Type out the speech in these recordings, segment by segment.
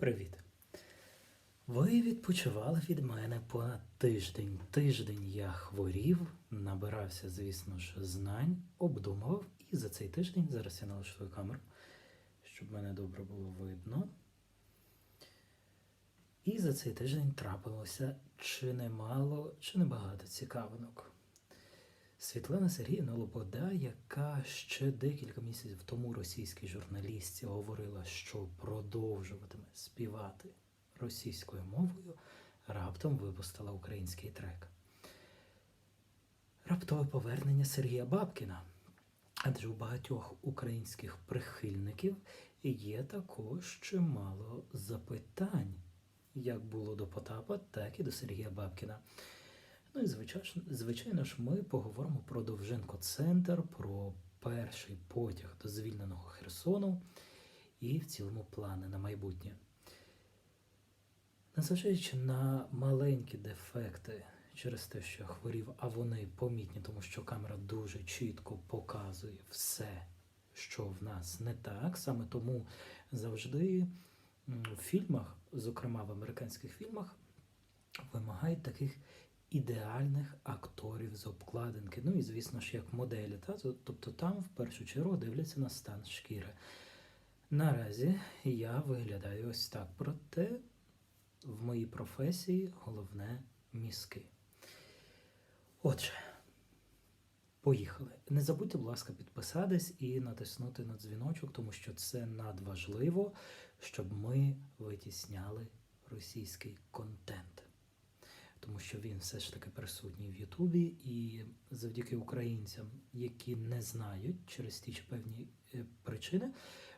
Привіт. Ви відпочивали від мене понад тиждень. Тиждень я хворів, набирався, звісно ж, знань, обдумував, і за цей тиждень зараз я налаштую камеру, щоб мене добре було видно. І за цей тиждень трапилося чи немало, чи небагато цікавинок. Світлана Сергіївна Лобода, яка ще декілька місяців тому російській журналістці говорила, що продовжуватиме співати російською мовою, раптом випустила український трек. Раптове повернення Сергія Бабкіна. Адже у багатьох українських прихильників є також чимало запитань, як було до Потапа, так і до Сергія Бабкіна. Ну і звичайно, звичайно ж, ми поговоримо про Довженко Центр, про перший потяг до звільненого Херсону і в цілому плани на майбутнє. Незважаючи на маленькі дефекти через те, що я хворів, а вони помітні, тому що камера дуже чітко показує все, що в нас не так. Саме тому завжди в фільмах, зокрема в американських фільмах, вимагають таких ідеальних акторів з обкладинки. Ну і звісно ж, як моделі. Та? Тобто там в першу чергу дивляться на стан шкіри. Наразі я виглядаю ось так. Проте в моїй професії головне мізки. Отже, поїхали. Не забудьте, будь ласка, підписатись і натиснути на дзвіночок, тому що це надважливо, щоб ми витісняли російський контент. Тому що він все ж таки присутній в Ютубі, і завдяки українцям, які не знають через ті чи певні е, причини,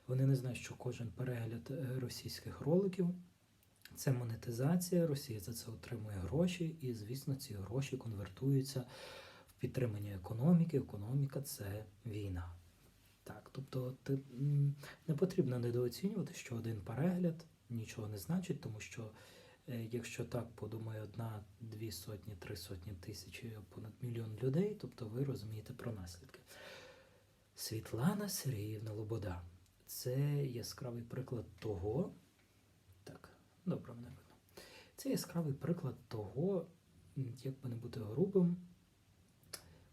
вони не знають, що кожен перегляд е, російських роликів це монетизація. Росія за це отримує гроші, і, звісно, ці гроші конвертуються в підтримання економіки. Економіка це війна. Так, тобто ти, не потрібно недооцінювати, що один перегляд нічого не значить, тому що якщо так подумає одна, дві сотні, три сотні тисячі, понад мільйон людей, тобто ви розумієте про наслідки. Світлана Сергіївна Лобода це яскравий приклад того. Так, добре мене видно. Це яскравий приклад того, як би не бути грубим,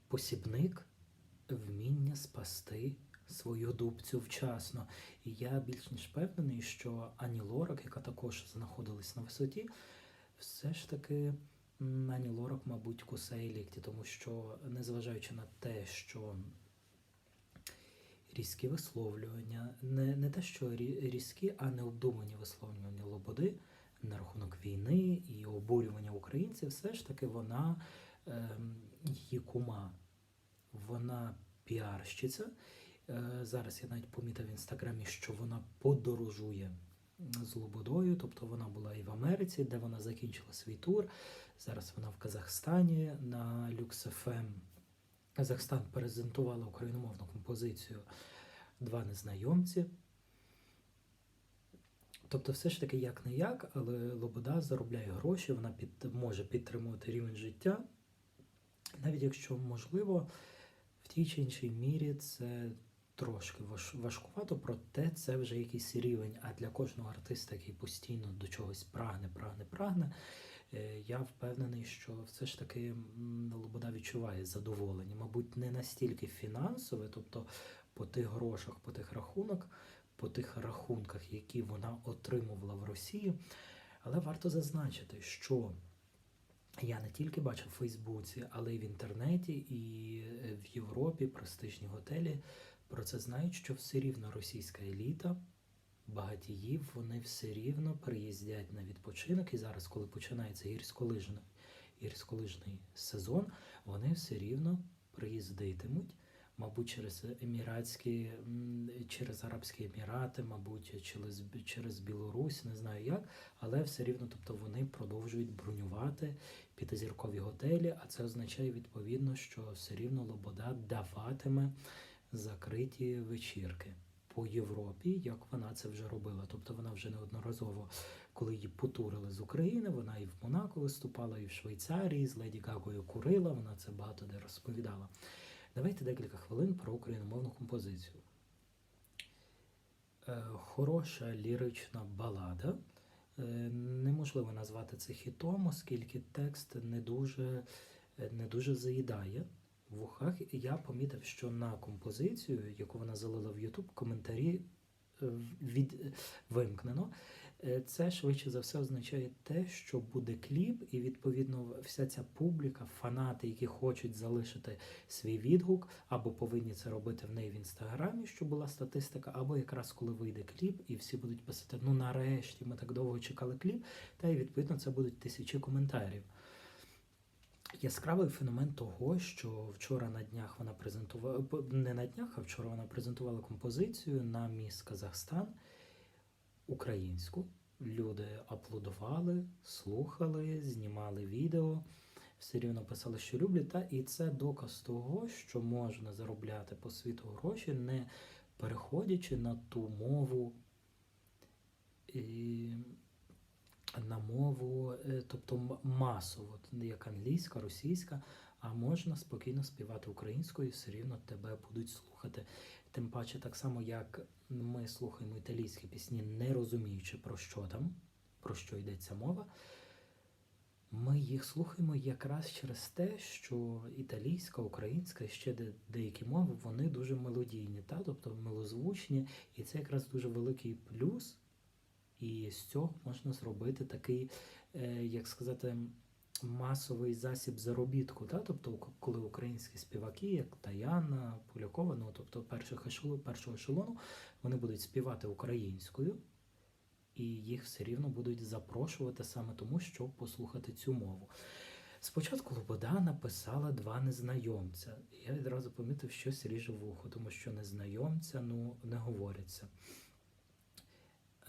посібник вміння спасти свою дубцю вчасно. І я більш ніж впевнений, що Ані Лорак, яка також знаходилась на висоті, все ж таки Ані Лорак, мабуть, кусає лікті, тому що, незважаючи на те, що різкі висловлювання, не, не те, що різкі, а необдумані висловлювання Лободи на рахунок війни і обурювання українців, все ж таки вона ем, її кума, вона піарщиця. Е, Зараз я навіть помітив в інстаграмі, що вона подорожує з Лободою, тобто вона була і в Америці, де вона закінчила свій тур. Зараз вона в Казахстані на LuxFM. Казахстан презентувала україномовну композицію Два незнайомці. Тобто, все ж таки, як не як, але Лобода заробляє гроші, вона під, може підтримувати рівень життя, навіть якщо можливо, в тій чи іншій мірі це трошки важкувато, проте це вже якийсь рівень. А для кожного артиста, який постійно до чогось прагне, прагне, прагне, е, я впевнений, що все ж таки Лобода відчуває задоволення. Мабуть, не настільки фінансове, тобто по тих грошах, по тих рахунок, по тих рахунках, які вона отримувала в Росії. Але варто зазначити, що я не тільки бачив в Фейсбуці, але й в інтернеті, і е, в Європі престижні готелі про це знають, що все рівно російська еліта, багатіїв, вони все рівно приїздять на відпочинок. І зараз, коли починається гірськолижний, гірськолижний сезон, вони все рівно приїздитимуть. Мабуть, через Еміратські, через Арабські Емірати, мабуть, через, через Білорусь, не знаю як, але все рівно, тобто вони продовжують бронювати п'ятизіркові готелі, а це означає відповідно, що все рівно Лобода даватиме закриті вечірки по Європі, як вона це вже робила. Тобто вона вже неодноразово, коли її потурили з України, вона і в Монако виступала, і в Швейцарії, з Леді Гагою курила, вона це багато де розповідала. Давайте декілька хвилин про україномовну композицію. Е, Хороша лірична балада Е, Неможливо назвати це хітом, оскільки текст не дуже, е, не дуже заїдає в вухах. І я помітив, що на композицію, яку вона залила в YouTube, коментарі е, від е, вимкнено. Е, Це швидше за все означає те, що буде кліп, і відповідно вся ця публіка, фанати, які хочуть залишити свій відгук, або повинні це робити в неї в інстаграмі, щоб була статистика, або якраз коли вийде кліп, і всі будуть писати: ну нарешті ми так довго чекали кліп, та і відповідно це будуть тисячі коментарів. Яскравий феномен того, що вчора на днях вона презентувала не на днях, а вчора вона презентувала композицію на міс Казахстан українську. Люди аплодували, слухали, знімали відео, все рівно писали, що люблять. Та і це доказ того, що можна заробляти по світу гроші, не переходячи на ту мову. І на мову, е, тобто масово, як англійська, російська, а можна спокійно співати українською, все рівно тебе будуть слухати. Тим паче, так само, як ми слухаємо італійські пісні, не розуміючи про що там, про що йдеться мова. Ми їх слухаємо якраз через те, що італійська, українська і ще деякі мови вони дуже мелодійні, та? тобто милозвучні, і це якраз дуже великий плюс. І з цього можна зробити такий, е, як сказати, масовий засіб заробітку. Та? Тобто, коли українські співаки, як Таяна, Полякова, ну тобто першого ешелону, вони будуть співати українською, і їх все рівно будуть запрошувати саме тому, щоб послухати цю мову. Спочатку Лобода написала два незнайомця. Я відразу помітив, що щось ріже вухо, тому що незнайомця ну, не говориться.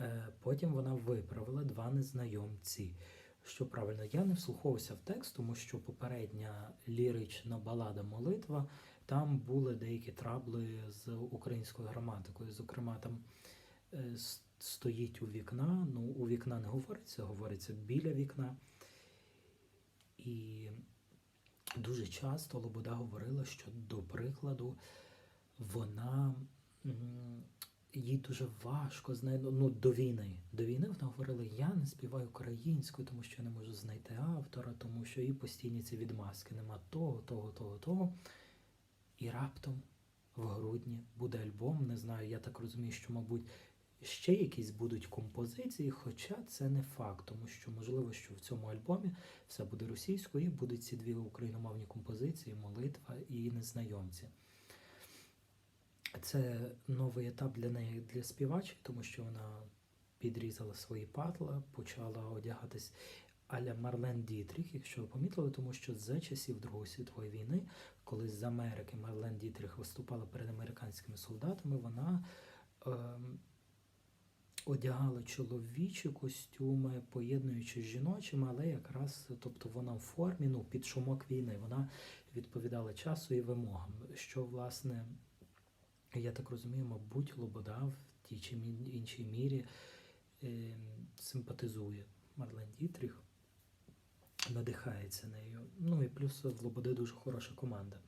Е, Потім вона виправила два незнайомці. Що правильно, я не вслуховувався в текст, тому що попередня лірична балада молитва там були деякі трабли з українською граматикою. Зокрема, там е, стоїть у вікна. Ну, у вікна не говориться, говориться біля вікна. І дуже часто Лобода говорила, що, до прикладу, вона їй дуже важко знайти ну, до війни. До війни вона говорила: я не співаю українською, тому що я не можу знайти автора, тому що і постійні ці відмазки. Нема того, того, того, того. І раптом в грудні буде альбом. Не знаю, я так розумію, що, мабуть, ще якісь будуть композиції, хоча це не факт, тому що можливо, що в цьому альбомі все буде російською, і будуть ці дві україномовні композиції, молитва і незнайомці. Це новий етап для неї для співачки, тому що вона підрізала свої патла, почала одягатись аля Марлен Дітріх, якщо ви помітили, тому що за часів Другої світової війни, коли з Америки Марлен Дітріх виступала перед американськими солдатами, вона ем, одягала чоловічі костюми, поєднуючи з жіночими, але якраз тобто вона в формі, ну, під шумок війни, вона відповідала часу і вимогам, що власне. Я так розумію, мабуть, Лобода в тій чи іншій мірі е, симпатизує Марлен Дітріх, надихається нею. Ну і плюс в Лободи дуже хороша команда.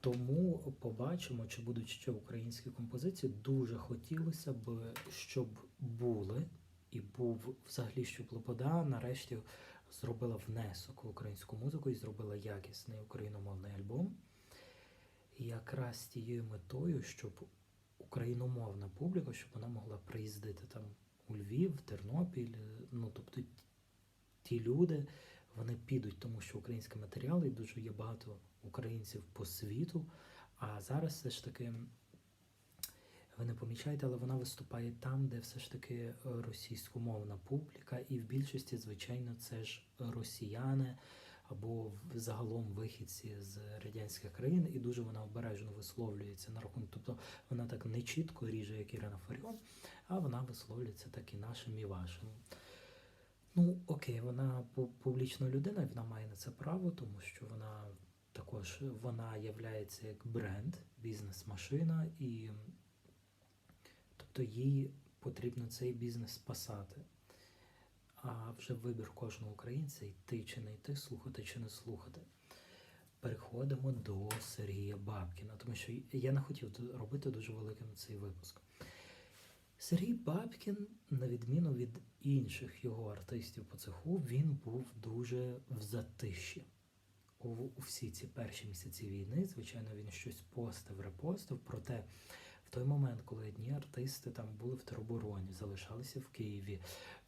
Тому побачимо, чи будуть ще українські композиції. Дуже хотілося б, щоб були, і був взагалі, щоб Лобода нарешті зробила внесок в українську музику і зробила якісний україномовний альбом. Якраз з тією метою, щоб україномовна публіка, щоб вона могла приїздити там у Львів, в Тернопіль. е, Ну тобто ті люди вони підуть, тому що українські матеріали, і дуже є багато українців по світу. А зараз все ж таки ви не помічаєте, але вона виступає там, де все ж таки російськомовна публіка, і в більшості, звичайно, це ж росіяни або загалом вихідці з радянських країн, і дуже вона обережно висловлюється на рахунок. Тобто вона так не чітко ріже, як Ірина Фаріон, а вона висловлюється так і нашим, і вашим. Ну, окей, вона публічна людина, вона має на це право, тому що вона також вона являється як бренд, бізнес-машина, і тобто їй потрібно цей бізнес спасати. А вже вибір кожного українця йти чи не йти, слухати чи не слухати. Переходимо до Сергія Бабкіна, тому що я не хотів робити дуже великим цей випуск. Сергій Бабкін, на відміну від інших його артистів по цеху, він був дуже в затиші. У, всі ці перші місяці війни, звичайно, він щось постив, репостив. Проте той момент, коли одні артисти там були в теробороні, залишалися в Києві,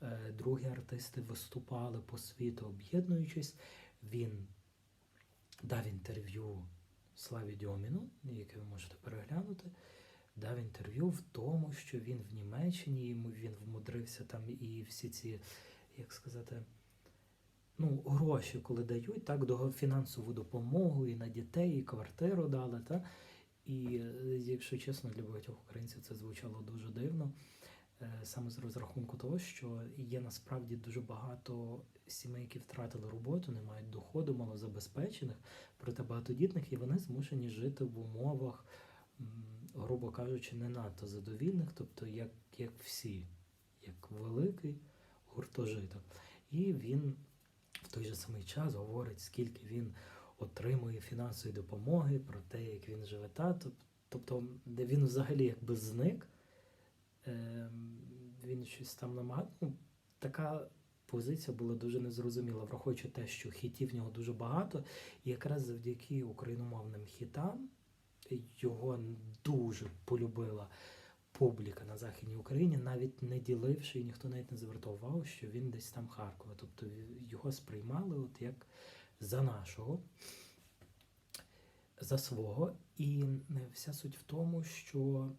е, другі артисти виступали по світу, об'єднуючись, він дав інтерв'ю Славі Дьоміну, яке ви можете переглянути. Дав інтерв'ю в тому, що він в Німеччині, він вмудрився там і всі ці, як сказати, ну, гроші, коли дають, так, до фінансову допомогу і на дітей, і квартиру дали. Та? І, е, якщо чесно, для багатьох українців це звучало дуже дивно. е, Саме з розрахунку того, що є насправді дуже багато сімей, які втратили роботу, не мають доходу, малозабезпечених, проте багатодітних, і вони змушені жити в умовах, грубо кажучи, не надто задовільних, тобто як, як всі, як великий гуртожиток. І він в той же самий час говорить, скільки він отримує фінансової допомоги, про те, як він живе тато. Тобто, де він взагалі якби зник, ем, він щось там намагав. Ну, така позиція була дуже незрозуміла, враховуючи те, що хітів в нього дуже багато, і якраз завдяки україномовним хітам його дуже полюбила публіка на Західній Україні, навіть не діливши, і ніхто навіть не звертав увагу, що він десь там Харкова. Тобто його сприймали от як за нашого, за свого. І вся суть в тому, що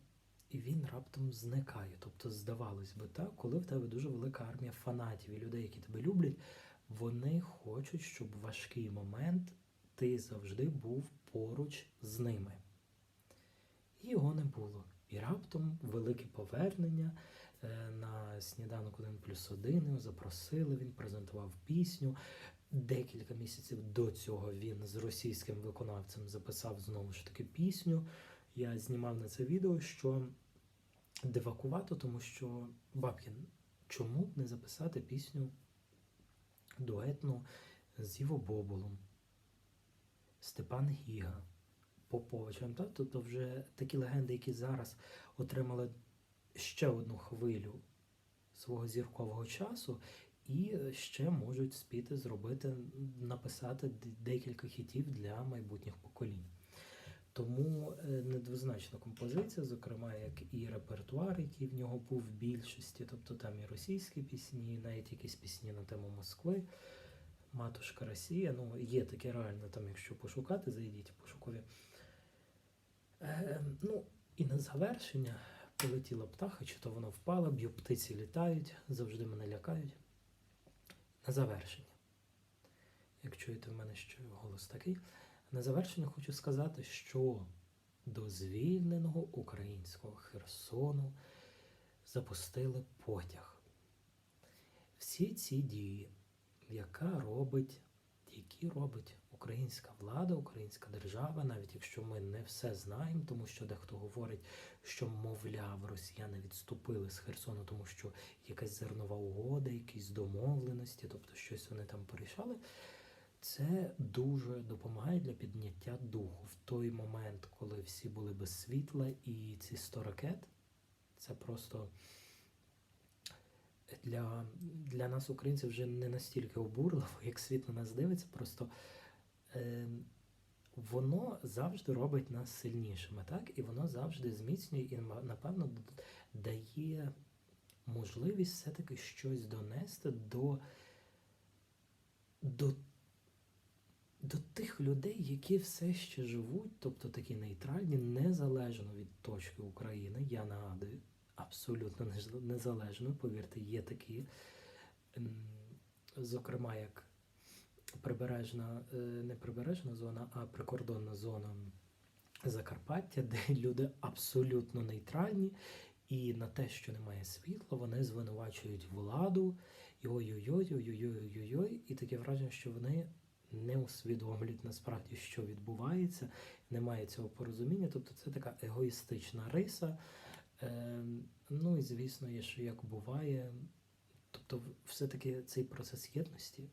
він раптом зникає. Тобто, здавалось би, так, коли в тебе дуже велика армія фанатів і людей, які тебе люблять, вони хочуть, щоб в важкий момент ти завжди був поруч з ними. І його не було. І раптом велике повернення е, на сніданок 1 плюс 1 його запросили, він презентував пісню. Декілька місяців до цього він з російським виконавцем записав знову ж таки пісню. Я знімав на це відео, що дивакувато, тому що Бабкін, чому б не записати пісню дуетну з Іво Боболом, Степан Гіга, Поповичем. Та? Тобто вже такі легенди, які зараз отримали ще одну хвилю свого зіркового часу, і ще можуть спіти зробити, написати декілька хітів для майбутніх поколінь. Тому е, недвозначна композиція, зокрема, як і репертуар, який в нього був в більшості, тобто там і російські пісні, і навіть якісь пісні на тему Москви, Матушка Росія. Ну, є таке реально, там, якщо пошукати, зайдіть в пошукові. Е, ну, і на завершення полетіла птаха, чи то вона впала, б'ю птиці літають, завжди мене лякають. На завершення. Як чуєте, в мене ще голос такий. На завершення хочу сказати, що до звільненого українського Херсону запустили потяг. Всі ці дії, яка робить, які робить українська влада, українська держава, навіть якщо ми не все знаємо, тому що дехто говорить, що, мовляв, росіяни відступили з Херсону, тому що якась зернова угода, якісь домовленості, тобто щось вони там порішали. Це дуже допомагає для підняття духу в той момент, коли всі були без світла, і ці 100 ракет це просто для, для нас, українців, вже не настільки обурливо, як світ на нас дивиться. Просто воно завжди робить нас сильнішими, так? І воно завжди зміцнює і, напевно, дає можливість все-таки щось донести до. до до тих людей, які все ще живуть, тобто такі нейтральні, незалежно від точки України, я нагадую, абсолютно незалежно, повірте, є такі, зокрема, як прибережна, е, не прибережна зона, а прикордонна зона Закарпаття, де люди абсолютно нейтральні, і на те, що немає світла, вони звинувачують владу, і ой-ой-ой, ой-ой-ой-ой-ой, і таке враження, що вони не усвідомлюють насправді, що відбувається, немає цього порозуміння. Тобто це така егоїстична риса. Е, ну і звісно, є, що як буває, тобто все-таки цей процес єдності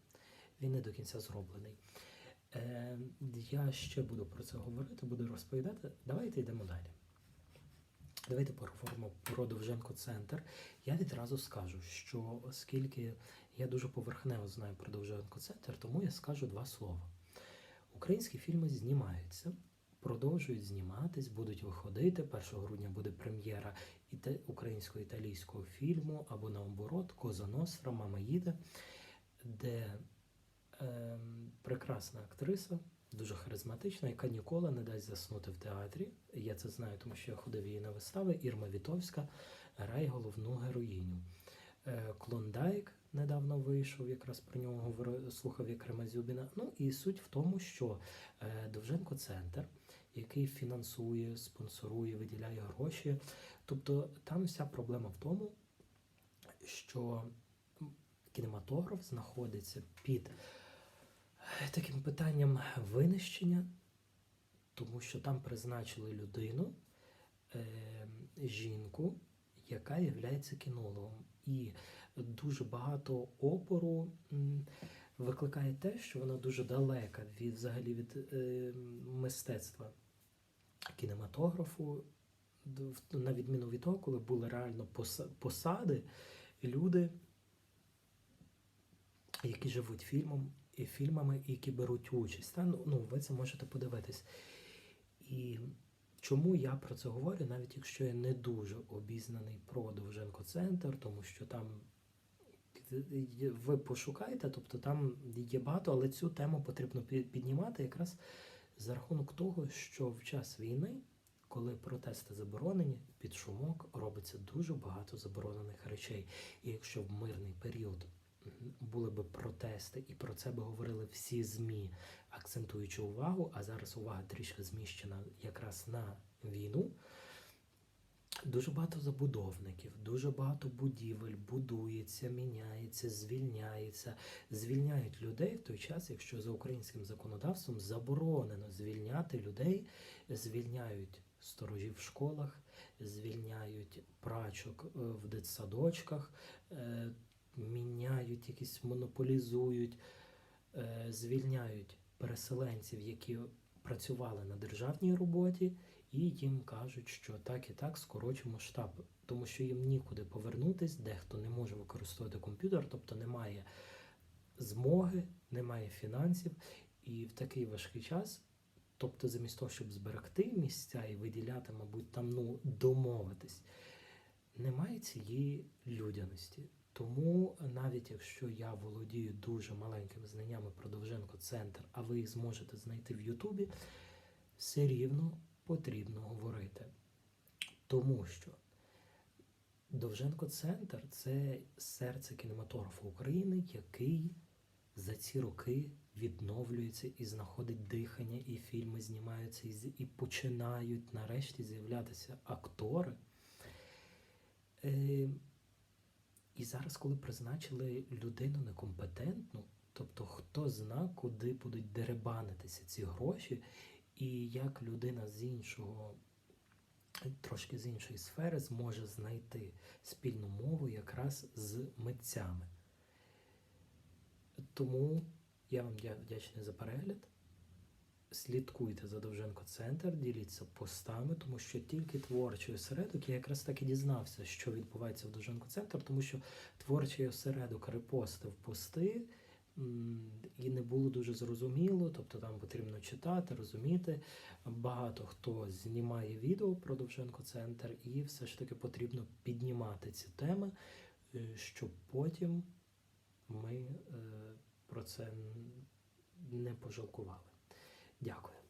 він не до кінця зроблений. Е, я ще буду про це говорити, буду розповідати. Давайте йдемо далі. Давайте поговоримо про Довженко Центр. Я відразу скажу, що оскільки я дуже поверхнево знаю про Довженко Центр, тому я скажу два слова. Українські фільми знімаються, продовжують зніматись, будуть виходити. 1 грудня буде прем'єра українсько-італійського фільму або наоборот Коза Ностра, Мама їде, де прекрасна актриса, дуже харизматична, яка ніколи не дасть заснути в театрі. Я це знаю, тому що я ходив її на вистави. Ірма Вітовська грає головну героїню. Е, Клондайк недавно вийшов, якраз про нього слухав Єкрема Зюбіна. Ну і суть в тому, що е, Довженко Центр, який фінансує, спонсорує, виділяє гроші. Тобто там вся проблема в тому, що кінематограф знаходиться під таким питанням винищення, тому що там призначили людину, е, жінку, яка є кінологом. І дуже багато опору викликає те, що вона дуже далека від взагалі від е, мистецтва кінематографу, на відміну від того, коли були реально поса- посади, люди, які живуть фільмом, і фільмами, які беруть участь. Та? Ну, ну, ви це можете подивитись. І чому я про це говорю, навіть якщо я не дуже обізнаний про Довженко Центр, тому що там ви пошукаєте, тобто там є багато, але цю тему потрібно піднімати якраз за рахунок того, що в час війни, коли протести заборонені, під шумок робиться дуже багато заборонених речей. І якщо в мирний період були б протести, і про це би говорили всі ЗМІ, акцентуючи увагу, а зараз увага трішки зміщена якраз на війну. Дуже багато забудовників, дуже багато будівель будується, міняється, звільняється, звільняють людей в той час, якщо за українським законодавством заборонено звільняти людей, звільняють сторожів в школах, звільняють прачок е, в дитсадочках, е, міняють якісь монополізують, е, звільняють переселенців, які працювали на державній роботі, і їм кажуть, що так і так скорочимо штаб, тому що їм нікуди повернутись, дехто не може використовувати комп'ютер, тобто немає змоги, немає фінансів, і в такий важкий час. Тобто, замість того, щоб зберегти місця і виділяти, мабуть, там ну домовитись, немає цієї людяності. Тому навіть якщо я володію дуже маленькими знаннями про Довженко Центр, а ви їх зможете знайти в Ютубі, все рівно потрібно говорити. Тому що Довженко Центр це серце кінематографу України, який за ці роки відновлюється і знаходить дихання, і фільми знімаються, і, починають нарешті з'являтися актори. І зараз, коли призначили людину некомпетентну, тобто хто зна, куди будуть деребанитися ці гроші, і як людина з іншого, трошки з іншої сфери зможе знайти спільну мову якраз з митцями. Тому я вам вдячний за перегляд. Слідкуйте за Довженко Центр, діліться постами, тому що тільки творчий осередок, я якраз так і дізнався, що відбувається в Довженко Центр, тому що творчий осередок репостив пости, і не було дуже зрозуміло, тобто там потрібно читати, розуміти. Багато хто знімає відео про Довженко Центр, і все ж таки потрібно піднімати ці теми, е, щоб потім ми е, про це не пожалкували. Ďakujem.